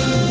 Thank you.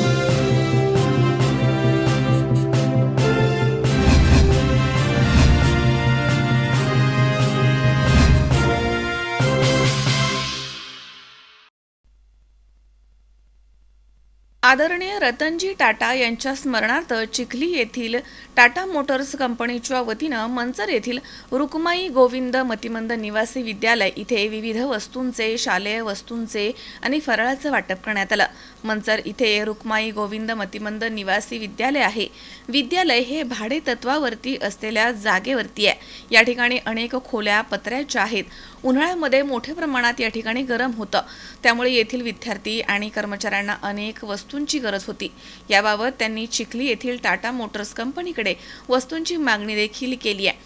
आदरणीय रतनजी टाटा यांच्या स्मरणार्थ चिखली येथील टाटा मोटर्स कंपनीच्या वतीनं मंचर येथील रुक्माई गोविंद मतिमंद निवासी विद्यालय इथे विविध वस्तूंचे शालेय वस्तूंचे आणि फराळाचं वाटप करण्यात आलं. मंचर इथे रुक्माई गोविंद मतिमंद निवासी विद्यालय आहे. विद्यालय हे भाडे तत्वावरती असलेल्या जागेवरती आहे. या ठिकाणी अनेक खोल्या पत्र्याच्या आहेत. उन्हाळ्यामध्ये मोठ्या प्रमाणात या ठिकाणी गरम होतं. त्यामुळे येथील विद्यार्थी आणि कर्मचाऱ्यांना अनेक वस्तू वस्तूंची गरज होती. याबाबत त्यांनी चिखली येथील टाटा मोटर्स कंपनीकडे वस्तूंची मागणी देखील केली आहे.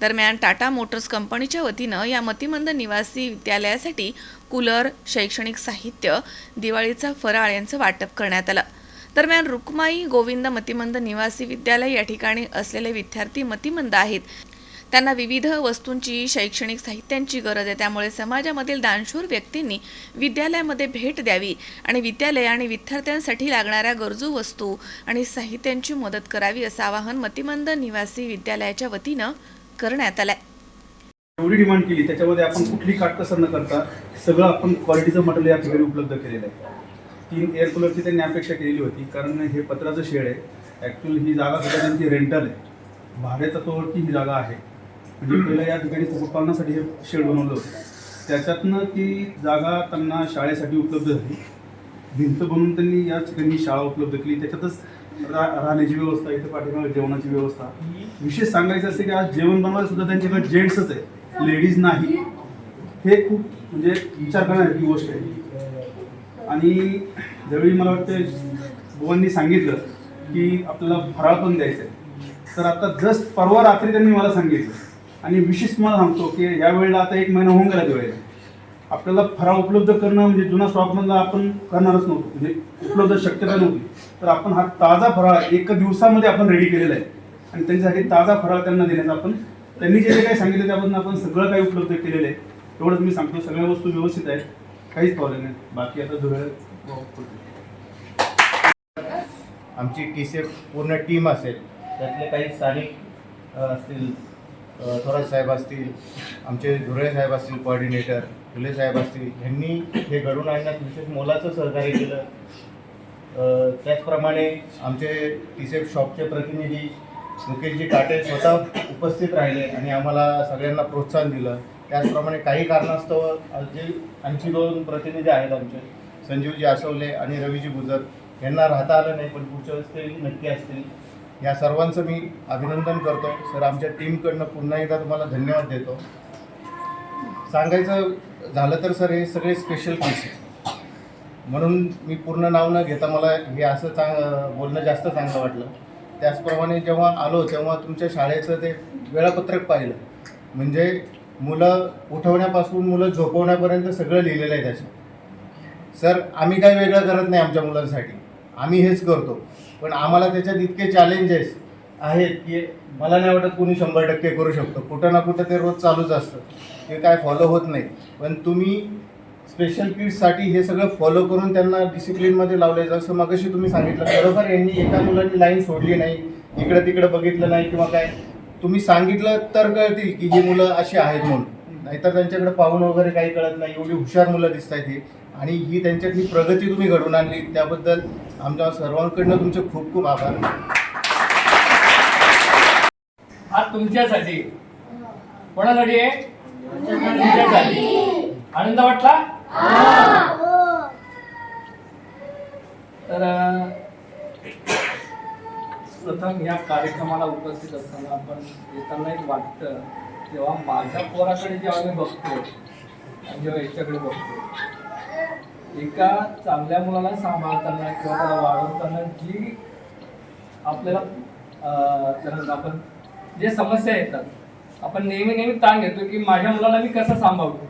दरम्यान टाटा मोटर्स कंपनीच्या वतीनं या मतिमंद निवासी विद्यालयासाठी कूलर शैक्षणिक साहित्य दिवाळीचा फराळ यांचं वाटप करण्यात आलं. दरम्यान रुक्माई गोविंद मतिमंद निवासी विद्यालय या ठिकाणी असलेले विद्यार्थी मतिमंद आहेत. त्यांना विविध वस्तूंची शैक्षणिक साहित्यांची गरज आहे. त्यामुळे समाजामधील दानशूर व्यक्तींनी विद्यालयामध्ये भेट द्यावी आणि विद्यालय आणि विद्यार्थ्यांसाठी लागणाऱ्या गरजू वस्तू आणि साहित्यांची मदत करावी असं आवाहन मतिमंद निवासी विद्यालयाच्या वतीनं करण्यात आलंय. एवढी डिमांड केली त्याच्यामध्ये आपण कुठली काटकसर न करता सगळं आपण क्वालिटीचं मटेरियल या ठिकाणी उपलब्ध केलेलं आहे. तीन एअर कूलरची त्यांनी अपेक्षा केलेली होती कारण हे पत्राचं शेड आहे. ॲक्च्युअली ही जागा सुद्धा त्यांची रेंटल आहे भाडे तत्वावरती ही जागा आहे. म्हणजे पहिलं या ठिकाणी कुक्कुटपालनासाठी हे शेड बनवलं होतं. त्याच्यातनं ती जागा त्यांना शाळेसाठी उपलब्ध झाली. भिंत बनवून त्यांनी या ठिकाणी शाळा उपलब्ध केली. त्याच्यातच रा राहण्याची व्यवस्था इथे पाठीमागे जेवणाची व्यवस्था. विशेष सांगायचं असं की आज जेवण बनवायला सुद्धा त्यांच्याकडे जेंट्सच आहे लेडीज नाही. हे खूप म्हणजे विचार करण्यासारखी गोष्ट आहे. आणि ज्यावेळी मला वाटतं बुवांनी सांगितलं की आपल्याला फराळ पण द्यायचं आहे तर आता जस्ट परवा रात्री त्यांनी मला सांगितलं. आणि विशेष तुम्हाला सांगतो की या वेळेला आता एक महिना होऊन गेला वेळेला आपल्याला फराळ उपलब्ध करणं म्हणजे जुना स्टॉकमधला आपण करणारच नव्हतो. म्हणजे उपलब्ध शक्यता नव्हती. तर आपण हा ताजा फराळ एक दिवसामध्ये आपण रेडी केलेला आहे. आणि त्यांच्यासाठी ताजा फराळ त्यांना देण्याचा आपण त्यांनी जे जे काही सांगितलं त्याबद्दल आपण सगळं काही उपलब्ध केलेलं आहे. एवढंच मी सांगतो. सगळ्या वस्तू व्यवस्थित आहेत. काहीच प्रॉब्लेम नाही. बाकी आता धुळे आमची टी सी पूर्ण टीम असेल. त्यातले काही स्थानिक असतील थोरात साहेब असतील आमचे धुळे साहेब असतील कोऑर्डिनेटर फुले साहेब असतील यांनी हे घडून आणण्यात विशेष मोलाचं सहकार्य केलं. त्याचप्रमाणे आमचे टीसेफ शॉपचे प्रतिनिधी मुकेशजी काटे स्वतः उपस्थित राहिले आणि आम्हाला सगळ्यांना प्रोत्साहन दिलं. त्याचप्रमाणे काही कारणास्तव जे आणखी दोन प्रतिनिधी आहेत आमचे संजीवजी आसवले आणि रवीजी गुजर यांना राहता आलं नाही पण पुढच्या वेळेस ते नक्की असतील. या सर्वांचं मी अभिनंदन करतो. सर आमच्या टीमकडनं पुन्हा एकदा तुम्हाला धन्यवाद देतो. सांगायचं झालं तर सर हे सगळे स्पेशल केस आहे म्हणून मी पूर्ण नाव न घेता मला हे असं चांग बोलणं जास्त चांगलं वाटलं. त्याचप्रमाणे जेव्हा आलो तेव्हा तुमच्या शाळेचं ते वेळापत्रक पाहिलं. म्हणजे मुलं उठवण्यापासून मुलं झोपवण्यापर्यंत सगळं लिहिलेलं आहे त्याच्यात सर आम्ही काही वेगळं करत नाही आमच्या मुलांसाठी. आम्ही हेच करतो. पण आम्हाला त्याच्यात इतके चॅलेंजेस आहेत की मला नाही वाटत कोणी शंभर टक्के करू शकतो. कुठं ना कुठं ते रोज चालूच असतं. ते काय फॉलो होत नाही. पण तुम्ही स्पेशल किड्ससाठी हे सगळं फॉलो करून त्यांना डिसिप्लिनमध्ये लावले जसं मगाशी तुम्ही सांगितलं बरोबर यांनी एका मुलांनी लाईन सोडली नाही इकडं तिकडं बघितलं नाही किंवा काय. तुम्ही सांगितलं तर कळतील की ही मुलं अशी आहेत म्हणून. नाहीतर त्यांच्याकडे पाहून वगैरे काही कळत नाही. एवढी हुशार मुलं दिसत आहेत ही. आणि ही त्यांच्यातली प्रगती तुम्ही घडवून आणली. त्याबद्दल आमच्या सर्वांकडनं तुमचे खूप खूप आभार. आज तुमच्यासाठी. कोणासाठी आहे? तुमच्यासाठी. आनंद वाटला? तर प्रथम या कार्यक्रमाला उपस्थित असताना आपण येताना एक वाटतं तेव्हा माझ्या पोराकडे जेव्हा मी बघतो आणि जेव्हा याच्याकडे बघतो एका चांगल्या मुलाला सांभाळताना किंवा त्याला वाढवताना जी आपल्याला अं, आपण जे समस्या येतात आपण नेहमी नेहमी ताण घेतो की माझ्या मुलाला मी कसं सांभाळतो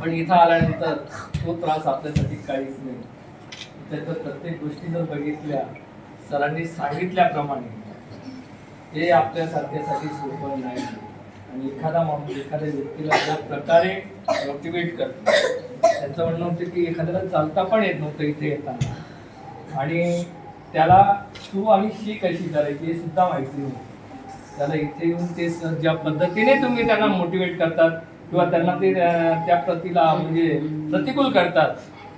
पण इथं आल्यानंतर तो त्रास आपल्यासाठी काहीच नाही. त्याच्या प्रत्येक गोष्टी जर बघितल्या सरांनी सांगितल्याप्रमाणे हे आपल्यासारख्यासाठी सोपं नाही. आणि एखादा माणूस एखाद्या व्यक्तीला ज्या प्रकारे मोटिवेट करतो त्यांचं म्हणणं होतं की एखाद्याला चालता पण येत नव्हतं इथे येताना. आणि त्याला तू आणि शी कशी करायची हे सुद्धा माहिती नाही त्याला इथे येऊन ते ज्या पद्धतीने तुम्ही त्यांना मोटिवेट करतात किंवा त्यांना ते त्या प्रतीला म्हणजे प्रतिकूल करतात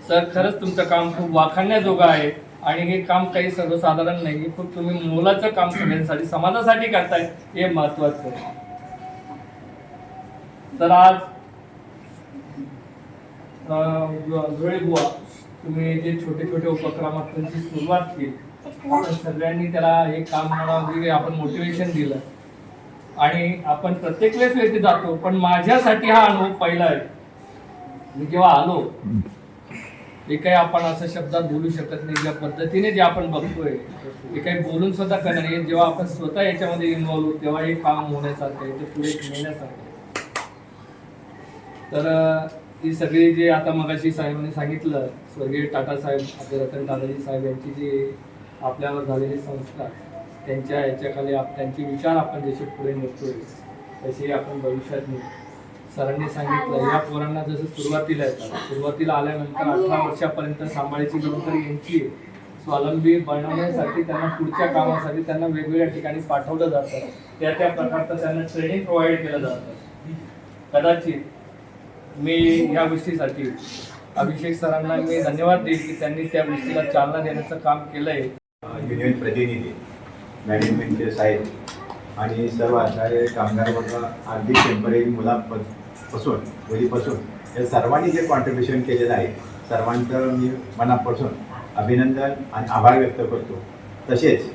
सर खरंच तुमचं काम खूप वाखाणण्याजोगं आहे आणि हे काम काही सर्वसाधारण नाही हे खूप तुम्ही मोलाचं काम सगळ्यांसाठी समाजासाठी करताय हे महत्वाचं आहे. तर आज अं, बुवा तुम्ही जे छोटे छोटे उपक्रमात त्यांची सुरुवात केली आपण सगळ्यांनी त्याला हे काम म्हणा वगैरे आपण मोटिवेशन दिलं. आणि आपण प्रत्येक वेळेस येथे जातो पण माझ्यासाठी हा अनुभव पहिला आहे. मी जेव्हा आलो हे काही आपण असं शब्दात बोलू शकत नाही ज्या पद्धतीने जे आपण बघतोय हे काही बोलून सुद्धा करणार नाही. जेव्हा आपण स्वतः याच्यामध्ये इन्व्हॉल्व होऊ तेव्हा हे काम होण्यासारखं आहे ते पुढे नेण्यासारखं तर ही सगळी जे आता मगाशी साहेबांनी सांगितलं स्वर्गीय टाटा साहेब आपले रतन टाटाजी साहेब यांची जी आपल्यावर झालेले संस्कार त्यांच्या याच्याखाली आप त्यांचे विचार आपण जसे पुढे नेतोय तसे आपण भविष्यात नेऊ. सरांनी सांगितलं या पोरांना जसं सुरुवातीला येतात सुरुवातीला आल्यानंतर अठरा वर्षापर्यंत सांभाळायची जबाबदारी यांची. स्वावलंबी बनवण्यासाठी त्यांना पुढच्या कामासाठी त्यांना वेगवेगळ्या ठिकाणी पाठवलं जातं. त्या त्या प्रकारचं त्यांना ट्रेनिंग प्रोव्हाइड केलं जातं. कदाचित मी या गोष्टीसाठी अभिषेक सरांना मी धन्यवाद देईल की त्यांनी त्या गोष्टीला चालना देण्याचं काम केलंय. युनियन प्रतिनिधी मॅनेजमेंटचे साहेब आणि सर्व आचार्य कामगार वर्ग अगदी टेंपररी मुलांपासून मुलीपासून या सर्वांनी जे कॉन्ट्रीब्युशन केलेलं आहे सर्वांचं मी मनापासून अभिनंदन आणि आभार व्यक्त करतो. तसेच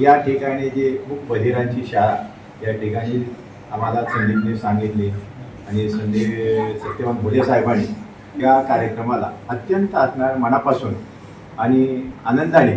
या ठिकाणी जे खूप बधिरांची शाळा या ठिकाणी आम्हाला संदीपने सांगितली आणि संजय सत्यवान भोले साहेबांनी या कार्यक्रमाला अत्यंत असणार मनापासून आणि आनंदाने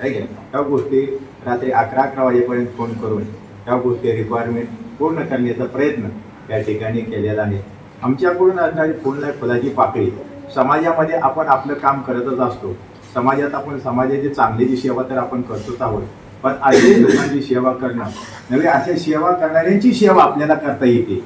आहे त्या गोष्टी रात्री अकरा अकरा वाजेपर्यंत फोन करून त्या गोष्टी रिक्वायरमेंट पूर्ण करण्याचा प्रयत्न या ठिकाणी केलेला आहे. आमच्याकडून असणारी फुलला फुलाची पाकळी. समाजामध्ये आपण आपलं काम करतच असतो. समाजात आपण समाजाची चांगलीची सेवा तर आपण करतोच आहोत. पण अशा लोकांची सेवा करणं. नव्हे अशा सेवा करणाऱ्यांची सेवा आपल्याला करता येते.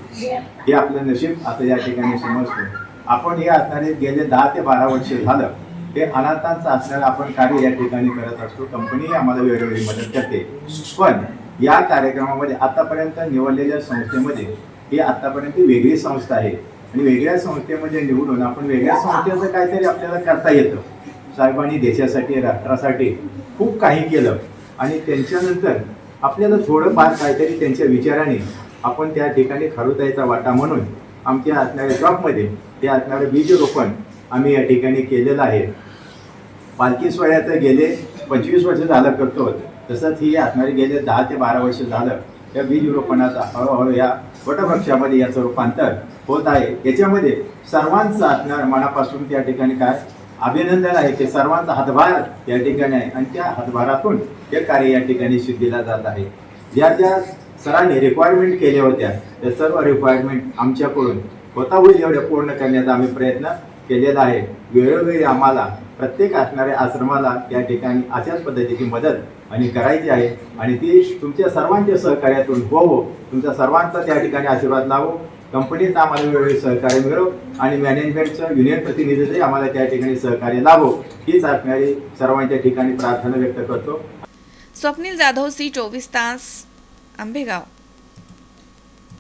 हे आपलं नशीब आता या ठिकाणी समजतो. आपण हे असणारे गेले दहा ते बारा वर्ष झालं हे अनाथांचं असणारं आपण कार्य या ठिकाणी करत असतो. कंपनी आम्हाला वेळोवेळी मदत करते. पण या कार्यक्रमामध्ये आतापर्यंत निवडलेल्या संस्थेमध्ये ही आतापर्यंत वेगळी संस्था आहे. आणि वेगळ्या संस्थेमध्ये निवडून आपण वेगळ्या संस्थेचं काहीतरी आपल्याला करता येतं. साहेबांनी देशासाठी राष्ट्रासाठी खूप काही केलं. आणि त्यांच्यानंतर आपल्याला थोडंफार काहीतरी त्यांच्या विचाराने आपण त्या ठिकाणी खरोदायचा वाटा म्हणून आमच्या असणाऱ्या जॉबमध्ये ते असणारं बीज रोपण आम्ही या ठिकाणी केलेलं आहे. पालखी सोहळ्याचं गेले पंचवीस वर्ष झालं करतो. तसंच ही असणारे गेले दहा ते बारा वर्ष झालं. या बीज रोपणाचा हळूहळू या वटवृक्षामध्ये याचं रूपांतर होत आहे. याच्यामध्ये सर्वांचं असणार मनापासून त्या ठिकाणी काय अभिनंदन आहे ते सर्वांचा हातभार या ठिकाणी आहे. आणि त्या हातभारातून हे कार्य या ठिकाणी सिद्धीला जात आहे. ज्या ज्या सरांनी रिक्वायरमेंट केल्या होत्या त्या सर्व रिक्वायरमेंट आमच्याकडून होता होईल एवढ्या पूर्ण करण्याचा आम्ही प्रयत्न केलेला आहे. वेळोवेळी आम्हाला प्रत्येक असणाऱ्या आश्रमाला या ठिकाणी अशाच पद्धतीची मदत आणि करायची आहे. आणि ती तुमच्या सर्वांच्या सहकार्यातून हो. हो. तुमच्या सर्वांचा त्या ठिकाणी आशीर्वाद लावो. कंपनीचं आम्हाला वेळोवेळी सहकार्य मिळो आणि मॅनेजमेंटचं युनियन प्रतिनिधीचंही आम्हाला त्या ठिकाणी सहकार्य लाभो. हीच असणारी सर्वांच्या ठिकाणी प्रार्थना व्यक्त करतो. स्वप्नील जाधव सी चोवीस तास आंबेगाव.